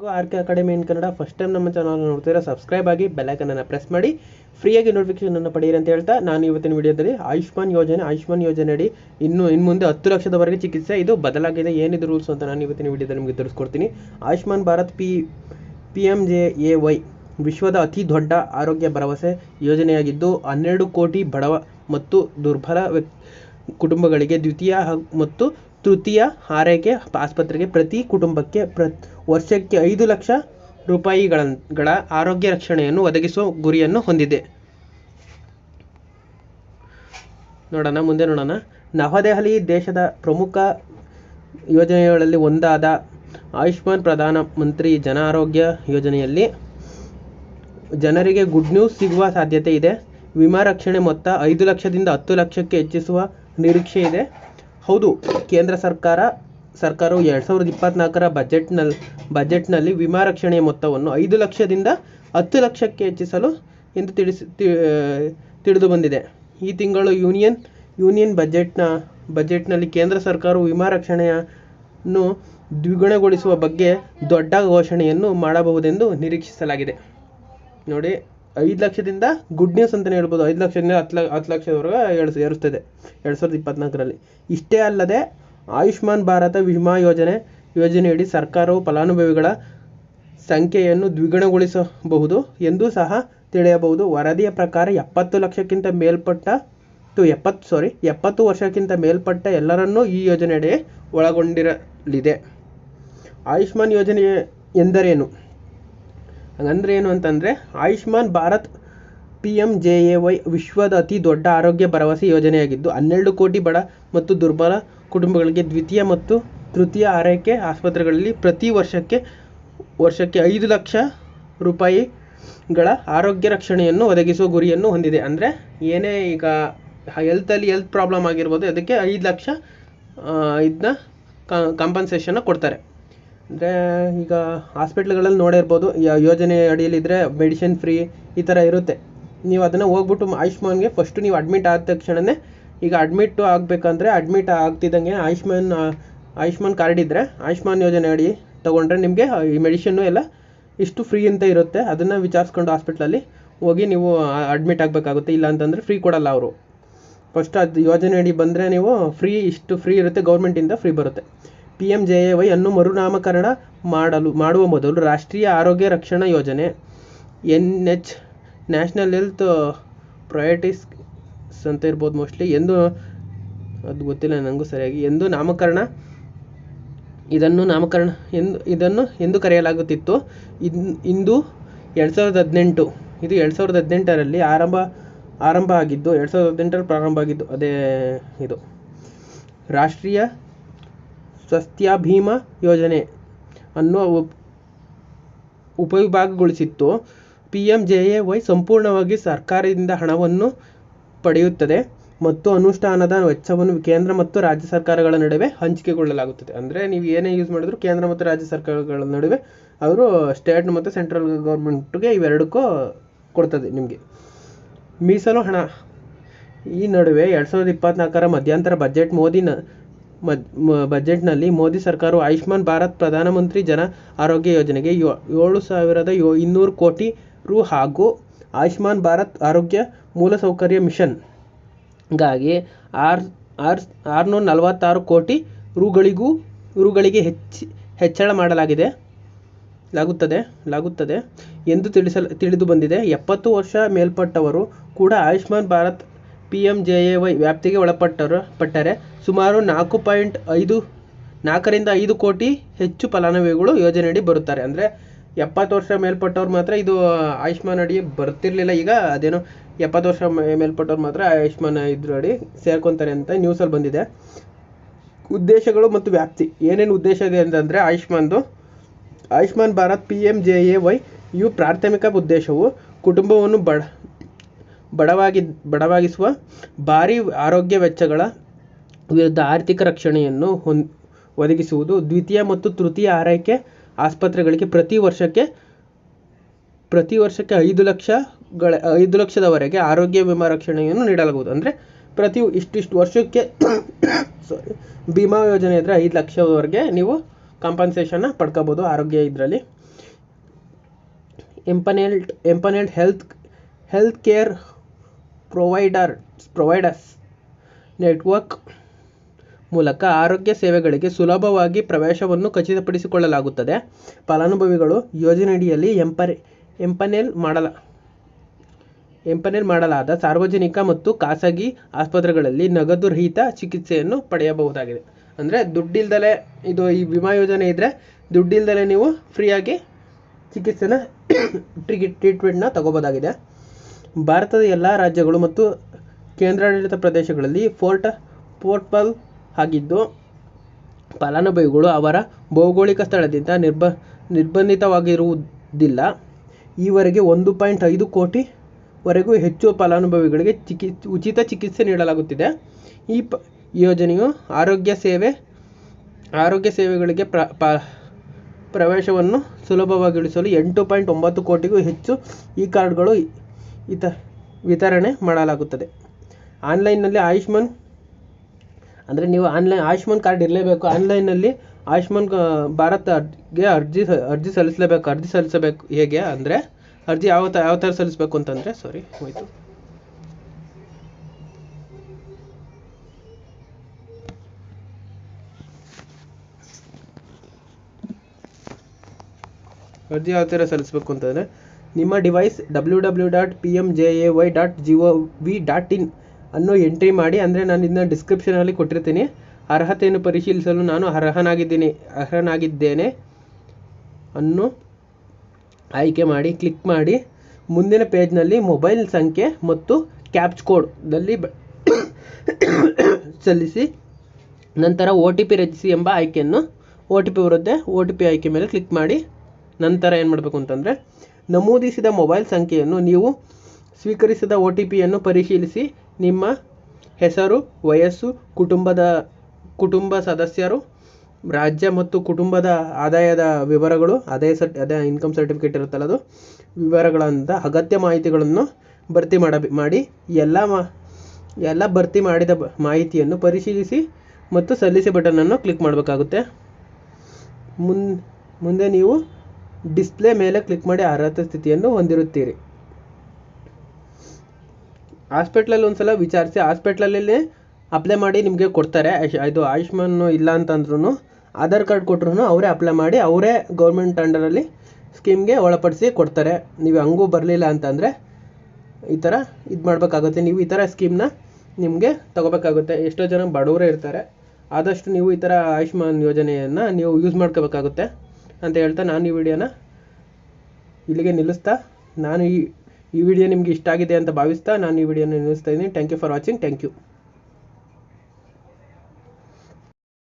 R K academy in Kannada first time ನಮ್ಮ channel ನೋಡ್ತೀರಾ subscribe ಆಗಿ ಬೆಲ್ಲೈಕನನ್ನು ಪ್ರೆಸ್ ಮಾಡಿ ಫ್ರೀಯಾಗಿ ನೋಟಿಫಿಕೇಶನ್ ಅನ್ನು ಪಡೆಯಿರಿ ಅಂತ ಹೇಳ್ತಾ ನಾನು ಇವತ್ತಿನ ವಿಡಿಯೋದಲ್ಲಿ ಆಯುಷ್ಮಾನ್ ಯೋಜನೆ ಆಯುಷ್ಮಾನ್ ಯೋಜನೆ ಅಡಿ ಇನ್ನು ಇನ್ನು ಮುಂದೆ ಹತ್ತು ಲಕ್ಷದವರೆಗೆ ಚಿಕಿತ್ಸೆ ಇದು ಬದಲಾಗಿದೆ, ಏನಿದೆ ರೂಲ್ಸ್ ಅಂತ ನಾನು ಇವತ್ತಿನ ವಿಡಿಯೋದಲ್ಲಿ ನಿಮಗೆ ತೋರಿಸ್ಕೊಡ್ತೀನಿ. Ayushman Bharat P P M J A Y ವಿಶ್ವದ ಅತಿ ದೊಡ್ಡ ಆರೋಗ್ಯ ಭರವಸೆ ಯೋಜನೆಯಾಗಿದ್ದು ಹನ್ನೆರಡು ಕೋಟಿ ಬಡವ ಮತ್ತು ದುರ್ಬಲ ವ್ಯಕ್ ಕುಟುಂಬಗಳಿಗೆ ದ್ವಿತೀಯ ಮತ್ತು ತೃತೀಯ ಆರೈಕೆ ಆಸ್ಪತ್ರೆಗೆ ಪ್ರತಿ ಕುಟುಂಬಕ್ಕೆ ಪ್ರ, ವರ್ಷಕ್ಕೆ ಐದು ಲಕ್ಷ ರೂಪಾಯಿಗಳ ಗಳ ಆರೋಗ್ಯ ರಕ್ಷಣೆಯನ್ನು ಒದಗಿಸುವ ಗುರಿಯನ್ನು ಹೊಂದಿದೆ. ನೋಡೋಣ, ಮುಂದೆ ನೋಡೋಣ. ನವದೆಹಲಿ ದೇಶದ ಪ್ರಮುಖ ಯೋಜನೆಗಳಲ್ಲಿ ಒಂದಾದ ಆಯುಷ್ಮಾನ್ ಪ್ರಧಾನ ಮಂತ್ರಿ ಜನ ಆರೋಗ್ಯ ಯೋಜನೆಯಲ್ಲಿ ಜನರಿಗೆ ಗುಡ್ ನ್ಯೂಸ್ ಸಿಗುವ ಸಾಧ್ಯತೆ ಇದೆ. ವಿಮಾ ರಕ್ಷಣೆ ಮೊತ್ತ ಐದು ಲಕ್ಷದಿಂದ ಹತ್ತು ಲಕ್ಷಕ್ಕೆ ಹೆಚ್ಚಿಸುವ ನಿರೀಕ್ಷೆ ಇದೆ. ಹೌದು. ಕೇಂದ್ರ ಸರ್ಕಾರ, ಸರ್ಕಾರವು ಎರಡು ಸಾವಿರದ ಇಪ್ಪತ್ನಾಲ್ಕರ ಬಜೆಟ್ನಲ್ಲಿ ಬಜೆಟ್ನಲ್ಲಿ ವಿಮಾ ರಕ್ಷಣೆಯ ಮೊತ್ತವನ್ನು ಐದು ಲಕ್ಷದಿಂದ ಹತ್ತು ಲಕ್ಷಕ್ಕೆ ಹೆಚ್ಚಿಸಲು ಎಂದು ತಿಳಿಸಿ ತಿಳಿದು ಬಂದಿದೆ. ಈ ತಿಂಗಳು ಯೂನಿಯನ್ ಯೂನಿಯನ್ ಬಜೆಟ್ನ, ಬಜೆಟ್ನಲ್ಲಿ ಕೇಂದ್ರ ಸರ್ಕಾರವು ವಿಮಾ ರಕ್ಷಣೆಯನ್ನು ದ್ವಿಗುಣಗೊಳಿಸುವ ಬಗ್ಗೆ ದೊಡ್ಡ ಘೋಷಣೆಯನ್ನು ಮಾಡಬಹುದೆಂದು ನಿರೀಕ್ಷಿಸಲಾಗಿದೆ. ನೋಡಿ ಐದು ಲಕ್ಷದಿಂದ ಗುಡ್ ನ್ಯೂಸ್ ಅಂತಲೇ ಹೇಳ್ಬೋದು. ಐದು ಲಕ್ಷದಿಂದ ಹತ್ತು ಲ ಹತ್ತು ಲಕ್ಷದವರೆಗೆ ಏಳ್ಸ್ ಏರಿಸ್ತದೆ. ಎರಡು ಸಾವಿರದ ಇಪ್ಪತ್ನಾಲ್ಕರಲ್ಲಿ. ಇಷ್ಟೇ ಅಲ್ಲದೆ ಆಯುಷ್ಮಾನ್ ಭಾರತ ವಿಮಾ ಯೋಜನೆ ಯೋಜನೆಯಡಿ ಸರ್ಕಾರವು ಫಲಾನುಭವಿಗಳ ಸಂಖ್ಯೆಯನ್ನು ದ್ವಿಗುಣಗೊಳಿಸಬಹುದು ಎಂದು ಸಹ ತಿಳಿಯಬಹುದು. ವರದಿಯ ಪ್ರಕಾರ ಎಪ್ಪತ್ತು ಲಕ್ಷಕ್ಕಿಂತ ಮೇಲ್ಪಟ್ಟ ಟು ಎಪ್ಪತ್ತು ಸಾರಿ ಎಪ್ಪತ್ತು ವರ್ಷಕ್ಕಿಂತ ಮೇಲ್ಪಟ್ಟ ಎಲ್ಲರನ್ನೂ ಈ ಯೋಜನೆಯಡಿ ಒಳಗೊಂಡಿರಲಿದೆ. ಆಯುಷ್ಮಾನ್ ಯೋಜನೆ ಎಂದರೇನು? ಹಂಗಂದ್ರೆ ಏನು ಅಂತಂದರೆ, Ayushman Bharat P M J A Y ವಿಶ್ವದ ಅತಿ ದೊಡ್ಡ ಆರೋಗ್ಯ ಭರವಸೆ ಯೋಜನೆಯಾಗಿದ್ದು, ಹನ್ನೆರಡು ಕೋಟಿ ಬಡ ಮತ್ತು ದುರ್ಬಲ ಕುಟುಂಬಗಳಿಗೆ ದ್ವಿತೀಯ ಮತ್ತು ತೃತೀಯ ಆರೈಕೆ ಆಸ್ಪತ್ರೆಗಳಲ್ಲಿ ಪ್ರತಿ ವರ್ಷಕ್ಕೆ ವರ್ಷಕ್ಕೆ ಐದು ಲಕ್ಷ ರೂಪಾಯಿಗಳ ಆರೋಗ್ಯ ರಕ್ಷಣೆಯನ್ನು ಒದಗಿಸುವ ಗುರಿಯನ್ನು ಹೊಂದಿದೆ. ಅಂದರೆ ಏನೇ ಈಗ ಹೆಲ್ತಲ್ಲಿ ಹೆಲ್ತ್ ಪ್ರಾಬ್ಲಮ್ ಆಗಿರ್ಬೋದು, ಅದಕ್ಕೆ ಐದು ಲಕ್ಷ ಇದನ್ನ ಕಾಂಪನ್ಸೇಷನ್ನ ಕೊಡ್ತಾರೆ. ಅಂದರೆ ಈಗ ಹಾಸ್ಪಿಟ್ಲ್ಗಳಲ್ಲಿ ನೋಡಿರ್ಬೋದು ಯೋಜನೆ ಅಡಿಯಲ್ಲಿದ್ದರೆ ಮೆಡಿಸಿನ್ ಫ್ರೀ ಈ ಥರ ಇರುತ್ತೆ. ನೀವು ಅದನ್ನು ಹೋಗ್ಬಿಟ್ಟು ಆಯುಷ್ಮಾನ್ಗೆ ಫಸ್ಟು ನೀವು ಅಡ್ಮಿಟ್ ಆದ ತಕ್ಷಣವೇ ಈಗ ಅಡ್ಮಿಟ್ ಆಗಬೇಕಂದ್ರೆ ಅಡ್ಮಿಟ್ ಆಗ್ತಿದ್ದಂಗೆ ಆಯುಷ್ಮಾನ್ ಆಯುಷ್ಮಾನ್ ಕಾರ್ಡ್ ಇದ್ದರೆ ಆಯುಷ್ಮಾನ್ ಯೋಜನೆ ಅಡಿ ತೊಗೊಂಡ್ರೆ ನಿಮಗೆ ಈ ಮೆಡಿಷನ್ನು ಎಲ್ಲ ಇಷ್ಟು ಫ್ರೀ ಅಂತ ಇರುತ್ತೆ. ಅದನ್ನು ವಿಚಾರಿಸ್ಕೊಂಡು ಹಾಸ್ಪಿಟ್ಲಲ್ಲಿ ಹೋಗಿ ನೀವು ಅಡ್ಮಿಟ್ ಆಗಬೇಕಾಗುತ್ತೆ. ಇಲ್ಲ ಅಂತಂದರೆ ಫ್ರೀ ಕೊಡಲ್ಲ ಅವರು. ಫಸ್ಟ್ ಅದು ಯೋಜನೆ ಅಡಿ ಬಂದರೆ ನೀವು ಫ್ರೀ ಇಷ್ಟು ಫ್ರೀ ಇರುತ್ತೆ ಗೌರ್ಮೆಂಟಿಂದ ಫ್ರೀ ಬರುತ್ತೆ. P M J A Y ಅನ್ನು ಮರುನಾಮಕರಣ ಮಾಡಲು, ಮಾಡುವ ಮೊದಲು ರಾಷ್ಟ್ರೀಯ ಆರೋಗ್ಯ ರಕ್ಷಣಾ ಯೋಜನೆ N H national health priorities ಅಂತ ಇರ್ಬೋದು ಮೋಸ್ಟ್ಲಿ, ಎಂದು, ಅದು ಗೊತ್ತಿಲ್ಲ ನನಗೂ ಸರಿಯಾಗಿ, ಎಂದು ನಾಮಕರಣ, ಇದನ್ನು ನಾಮಕರಣ ಎಂದು, ಇದನ್ನು ಎಂದು ಕರೆಯಲಾಗುತ್ತಿತ್ತು. ಇನ್ ಇಂದು ಎರಡು ಸಾವಿರದ ಹದಿನೆಂಟು, ಇದು ಎರಡು ಸಾವಿರದ ಹದಿನೆಂಟರಲ್ಲಿ ಆರಂಭ ಆರಂಭ ಆಗಿದ್ದು, ಎರಡು ಸಾವಿರದ ಹದಿನೆಂಟರಲ್ಲಿ ಪ್ರಾರಂಭ ಆಗಿದ್ದು, ಅದೇ ಇದು. ರಾಷ್ಟ್ರೀಯ ಸ್ವಾಸ್ಥ್ಯ ಭೀಮಾ ಯೋಜನೆ ಅನ್ನು ಉಪ್- ಉಪವಿಭಾಗಗೊಳಿಸಿತ್ತು. P M J A Y ಸಂಪೂರ್ಣವಾಗಿ ಸರ್ಕಾರದಿಂದ ಹಣವನ್ನು ಪಡೆಯುತ್ತದೆ ಮತ್ತು ಅನುಷ್ಠಾನದ ವೆಚ್ಚವನ್ನು ಕೇಂದ್ರ ಮತ್ತು ರಾಜ್ಯ ಸರ್ಕಾರಗಳ ನಡುವೆ ಹಂಚಿಕೆಗೊಳ್ಳಲಾಗುತ್ತದೆ. ಅಂದರೆ ನೀವು ಏನೇ ಯೂಸ್ ಮಾಡಿದ್ರು ಕೇಂದ್ರ ಮತ್ತು ರಾಜ್ಯ ಸರ್ಕಾರಗಳ ನಡುವೆ ಅವರು ಸ್ಟೇಟ್ ಮತ್ತು ಸೆಂಟ್ರಲ್ ಗೌರ್ಮೆಂಟ್ಗೆ ಇವೆರಡಕ್ಕೂ ಕೊಡ್ತದೆ ನಿಮಗೆ. ಮೀಸಲು ಹಣ. ಈ ನಡುವೆ ಎರಡು ಸಾವಿರದ ಇಪ್ಪತ್ನಾಲ್ಕರ ಮಧ್ಯಂತರ ಬಜೆಟ್ ಮೋದಿನ ಬಜೆಟ್ನಲ್ಲಿ ಮೋದಿ ಸರ್ಕಾರವು ಆಯುಷ್ಮಾನ್ ಭಾರತ್ ಪ್ರಧಾನಮಂತ್ರಿ ಜನ ಆರೋಗ್ಯ ಯೋಜನೆಗೆ ಏಳು ಸಾವಿರದ ಇನ್ನೂರು ಕೋಟಿ ರು ಹಾಗೂ ಆಯುಷ್ಮಾನ್ ಭಾರತ್ ಆರೋಗ್ಯ ಮೂಲಸೌಕರ್ಯ ಮಿಷನ್ಗಾಗಿ ಆರ್ ಆರ್, ಆರುನೂರ ನಲವತ್ತಾರು ಕೋಟಿ ರುಗಳಿಗೂ, ರುಗಳಿಗೆ ಹೆಚ್ಚಿ, ಹೆಚ್ಚಳ ಮಾಡಲಾಗಿದೆ. ಲಾಗುತ್ತದೆ ಲಾಗುತ್ತದೆ ಎಂದು ತಿಳಿಸಲು, ತಿಳಿದು ಬಂದಿದೆ. ಎಪ್ಪತ್ತು ವರ್ಷ ಮೇಲ್ಪಟ್ಟವರು ಕೂಡ Ayushman Bharat P M J A Y ವ್ಯಾಪ್ತಿಗೆ ಒಳಪಟ್ಟರು, ಪಟ್ಟರೆ. ಸುಮಾರು ನಾಲ್ಕು ಪಾಯಿಂಟ್ ಐದು, ನಾಲ್ಕರಿಂದ ಐದು ಕೋಟಿ ಹೆಚ್ಚು ಫಲಾನುಭವಿಗಳು ಯೋಜನೆಯಡಿ ಬರುತ್ತಾರೆ. ಅಂದರೆ ಎಪ್ಪತ್ತು ವರ್ಷ ಮೇಲ್ಪಟ್ಟವ್ರು ಮಾತ್ರ ಇದು ಆಯುಷ್ಮಾನ್ ಅಡಿ ಬರ್ತಿರ್ಲಿಲ್ಲ. ಈಗ ಅದೇನೋ ಎಪ್ಪತ್ತು ವರ್ಷ ಮೇಲ್ಪಟ್ಟವ್ರು ಮಾತ್ರ ಆಯುಷ್ಮಾನ್ ಇದ್ರ ಅಡಿ ಸೇರ್ಕೊತಾರೆ ಅಂತ ನ್ಯೂಸಲ್ಲಿ ಬಂದಿದೆ. ಉದ್ದೇಶಗಳು ಮತ್ತು ವ್ಯಾಪ್ತಿ. ಏನೇನು ಉದ್ದೇಶ ಇದೆ ಅಂತಂದರೆ ಆಯುಷ್ಮಾನ್ದು, Ayushman Bharat P M J A Y ಇವು ಪ್ರಾಥಮಿಕ ಉದ್ದೇಶವು ಕುಟುಂಬವನ್ನು ಬಡ, ಬಡವಾಗಿ, ಬಡವಾಗಿಸುವ ಭಾರಿ ಆರೋಗ್ಯ ವೆಚ್ಚಗಳ ವಿರುದ್ಧ ಆರ್ಥಿಕ ರಕ್ಷಣೆಯನ್ನು ಹೊನ್, ಒದಗಿಸುವುದು ದ್ವಿತೀಯ ಮತ್ತು ತೃತೀಯ ಆರೈಕೆ ಆಸ್ಪತ್ರೆಗಳಿಗೆ ಪ್ರತಿ ವರ್ಷಕ್ಕೆ ಪ್ರತಿ ವರ್ಷಕ್ಕೆ ಐದು ಲಕ್ಷಗಳ ಐದು ಲಕ್ಷದವರೆಗೆ ಆರೋಗ್ಯ ವಿಮಾ ರಕ್ಷಣೆಯನ್ನು ನೀಡಲಾಗುವುದು. ಅಂದರೆ ಪ್ರತಿ ಇಷ್ಟಿಷ್ಟು ವರ್ಷಕ್ಕೆ ಸಾರಿ ಭೀಮಾ ಯೋಜನೆ ಇದ್ದರೆ ಐದು ಲಕ್ಷದವರೆಗೆ ನೀವು ಕಾಂಪನ್ಸೇಷನ್ನ ಪಡ್ಕೋಬೋದು ಆರೋಗ್ಯ ಇದರಲ್ಲಿ. Empanelled empanelled health health care provider providers network ಮೂಲಕ ಆರೋಗ್ಯ ಸೇವೆಗಳಿಗೆ ಸುಲಭವಾಗಿ ಪ್ರವೇಶವನ್ನು ಖಚಿತಪಡಿಸಿಕೊಳ್ಳಲಾಗುತ್ತದೆ. ಫಲಾನುಭವಿಗಳು ಯೋಜನೆಯಡಿಯಲ್ಲಿ ಎಂಪರ್, ಎಂಪನೆಲ್ ಮಾಡಲ, ಎಂಪನೆಲ್ ಮಾಡಲಾದ ಸಾರ್ವಜನಿಕ ಮತ್ತು ಖಾಸಗಿ ಆಸ್ಪತ್ರೆಗಳಲ್ಲಿ ನಗದು ರಹಿತ ಚಿಕಿತ್ಸೆಯನ್ನು ಪಡೆಯಬಹುದಾಗಿದೆ. ಅಂದರೆ ದುಡ್ಡಿಲ್ದಲೇ ಇದು ಈ ವಿಮಾ ಯೋಜನೆ ಇದ್ದರೆ ದುಡ್ಡಿಲ್ದಲೇ ನೀವು ಫ್ರೀಯಾಗಿ ಚಿಕಿತ್ಸೆನ ಟ್ರೀಟ್ಮೆಂಟ್ನ ತಗೋಬೋದಾಗಿದೆ. ಭಾರತದ ಎಲ್ಲ ರಾಜ್ಯಗಳು ಮತ್ತು ಕೇಂದ್ರಾಡಳಿತ ಪ್ರದೇಶಗಳಲ್ಲಿ ಫೋರ್ಟ್ ಪೋರ್ಟಬಲ್ ಆಗಿದ್ದು ಫಲಾನುಭವಿಗಳು ಅವರ ಭೌಗೋಳಿಕ ಸ್ಥಳದಿಂದ ನಿರ್ಬ, ನಿರ್ಬಂಧಿತವಾಗಿರುವುದಿಲ್ಲ. ಈವರೆಗೆ ಒಂದು ಪಾಯಿಂಟ್ ಐದು ಕೋಟಿವರೆಗೂ ಹೆಚ್ಚು ಫಲಾನುಭವಿಗಳಿಗೆ ಚಿಕಿ, ಉಚಿತ ಚಿಕಿತ್ಸೆ ನೀಡಲಾಗುತ್ತಿದೆ. ಈ ಪ, ಯೋಜನೆಯು ಆರೋಗ್ಯ ಸೇವೆ, ಆರೋಗ್ಯ ಸೇವೆಗಳಿಗೆ ಪ್ರ, ಪ, ಪ್ರವೇಶವನ್ನು ಸುಲಭವಾಗಿಳಿಸಲು ಎಂಟು ಪಾಯಿಂಟ್ ಒಂಬತ್ತು ಕೋಟಿಗೂ ಹೆಚ್ಚು ಈ ಕಾರ್ಡ್ಗಳು ಇತ, ವಿತರಣೆ ಮಾಡಲಾಗುತ್ತದೆ. ಆನ್ಲೈನ್ನಲ್ಲಿ ಆಯುಷ್ಮಾನ್ ಅಂದರೆ ನೀವು ಆನ್ಲೈನ್, ಆಯುಷ್ಮಾನ್ ಕಾರ್ಡ್ ಇರಲೇಬೇಕು. ಆನ್ಲೈನಲ್ಲಿ ಆಯುಷ್ಮಾನ್ ಭಾರತ್ಗೆ ಅರ್ಜಿ ಅರ್ಜಿ ಸಲ್ಲಿಸಲೇಬೇಕು. ಅರ್ಜಿ ಸಲ್ಲಿಸಬೇಕು ಹೇಗೆ ಅಂದರೆ, ಅರ್ಜಿ ಯಾವ ತ, ಯಾವ ಥರ ಸಲ್ಲಿಸಬೇಕು ಅಂತಂದರೆ ಸಾರಿ ಹೋಯಿತು. ಅರ್ಜಿ ಯಾವ ಥರ ಸಲ್ಲಿಸಬೇಕು ಅಂತಂದರೆ, ನಿಮ್ಮ device W W dot P M J A Y dot G O V dot in ಅನ್ನು ಎಂಟ್ರಿ ಮಾಡಿ, ಅಂದರೆ ನಾನು ಇದನ್ನ ಡಿಸ್ಕ್ರಿಪ್ಷನಲ್ಲಿ ಕೊಟ್ಟಿರ್ತೀನಿ. ಅರ್ಹತೆಯನ್ನು ಪರಿಶೀಲಿಸಲು ನಾನು ಅರ್ಹನಾಗಿದ್ದೀನಿ, ಅರ್ಹನಾಗಿದ್ದೇನೆ ಅನ್ನು ಆಯ್ಕೆ ಮಾಡಿ ಕ್ಲಿಕ್ ಮಾಡಿ. ಮುಂದಿನ ಪೇಜ್ನಲ್ಲಿ ಮೊಬೈಲ್ ಸಂಖ್ಯೆ ಮತ್ತು ಕ್ಯಾಪ್ಚ್ ಕೋಡ್ನಲ್ಲಿ ಬ ಸಲ್ಲಿಸಿ. ನಂತರ ಒ ಟಿ ಪಿ ರಚಿಸಿ ಎಂಬ ಆಯ್ಕೆಯನ್ನು ಒ ಟಿ ಪಿ ಬರುತ್ತೆ. ಒ ಟಿ ಪಿ ಆಯ್ಕೆ ಮೇಲೆ ಕ್ಲಿಕ್ ಮಾಡಿ. ನಂತರ ಏನು ಮಾಡಬೇಕು ಅಂತಂದರೆ, ನಮೂದಿಸಿದ ಮೊಬೈಲ್ ಸಂಖ್ಯೆಯನ್ನು ನೀವು ಸ್ವೀಕರಿಸಿದ ಒ ಟಿ ಪಿಯನ್ನು ಪರಿಶೀಲಿಸಿ. ನಿಮ್ಮ ಹೆಸರು, ವಯಸ್ಸು, ಕುಟುಂಬದ, ಕುಟುಂಬ ಸದಸ್ಯರು, ರಾಜ್ಯ ಮತ್ತು ಕುಟುಂಬದ ಆದಾಯದ ವಿವರಗಳು, ಅದೇ ಸರ್ಟ್ ಅದೇ ಇನ್ಕಮ್ ಸರ್ಟಿಫಿಕೇಟ್ ಇರುತ್ತಲ್ಲ ಅದು ವಿವರಗಳಂತ ಅಗತ್ಯ ಮಾಹಿತಿಗಳನ್ನು ಭರ್ತಿ ಮಾಡ ಮಾಡಿ ಎಲ್ಲ ಮಾ, ಎಲ್ಲ ಭರ್ತಿ ಮಾಡಿದ ಮಾಹಿತಿಯನ್ನು ಪರಿಶೀಲಿಸಿ ಮತ್ತು ಸಲ್ಲಿಸಿ ಬಟನನ್ನು ಕ್ಲಿಕ್ ಮಾಡಬೇಕಾಗುತ್ತೆ. ಮುಂದೆ ನೀವು ಡಿಸ್ಪ್ಲೇ ಮೇಲೆ ಕ್ಲಿಕ್ ಮಾಡಿ ಅರ್ಹತೆ ಸ್ಥಿತಿಯನ್ನು ಹೊಂದಿರುತ್ತೀರಿ. ಹಾಸ್ಪಿಟ್ಲಲ್ಲಿ ಒಂದ್ಸಲ ವಿಚಾರಿಸಿ, ಹಾಸ್ಪಿಟ್ಲಲ್ಲಿ ಅಪ್ಲೈ ಮಾಡಿ ನಿಮಗೆ ಕೊಡ್ತಾರೆ. ಇದು ಆಯುಷ್ಮಾನ್ ಇಲ್ಲ ಅಂತಂದ್ರೂ ಆಧಾರ್ ಕಾರ್ಡ್ ಕೊಟ್ರು ಅವರೇ ಅಪ್ಲೈ ಮಾಡಿ ಅವರೇ ಗೌರ್ಮೆಂಟ್ ಅಂಡರಲ್ಲಿ ಸ್ಕೀಮ್ಗೆ ಒಳಪಡಿಸಿ ಕೊಡ್ತಾರೆ. ನೀವು ಹಂಗೂ ಬರಲಿಲ್ಲ ಅಂತಂದರೆ ಈ ಥರ ಇದು ಮಾಡಬೇಕಾಗುತ್ತೆ. ನೀವು ಈ ಥರ ಸ್ಕೀಮ್ನ ನಿಮಗೆ ತಗೋಬೇಕಾಗುತ್ತೆ. ಎಷ್ಟೋ ಜನ ಬಡವರೇ ಇರ್ತಾರೆ. ಆದಷ್ಟು ನೀವು ಈ ಥರ ಆಯುಷ್ಮಾನ್ ಯೋಜನೆಯನ್ನು ನೀವು ಯೂಸ್ ಮಾಡ್ಕೋಬೇಕಾಗುತ್ತೆ ಅಂತ ಹೇಳ್ತಾ ನಾನು ಈ ವಿಡಿಯೋನ ಇಲ್ಲಿಗೆ ನಿಲ್ಲಿಸ್ತಾ, ನಾನು ಈ ಈ ವಿಡಿಯೋ ನಿಮಗೆ ಇಷ್ಟ ಆಗಿದೆ ಅಂತ ಭಾವಿಸ್ತಾ ನಾನು ಈ ವಿಡಿಯೋನ ನಿಲ್ಲಿಸ್ತಾ ಇದ್ದೀನಿ. Thank you for watching thank you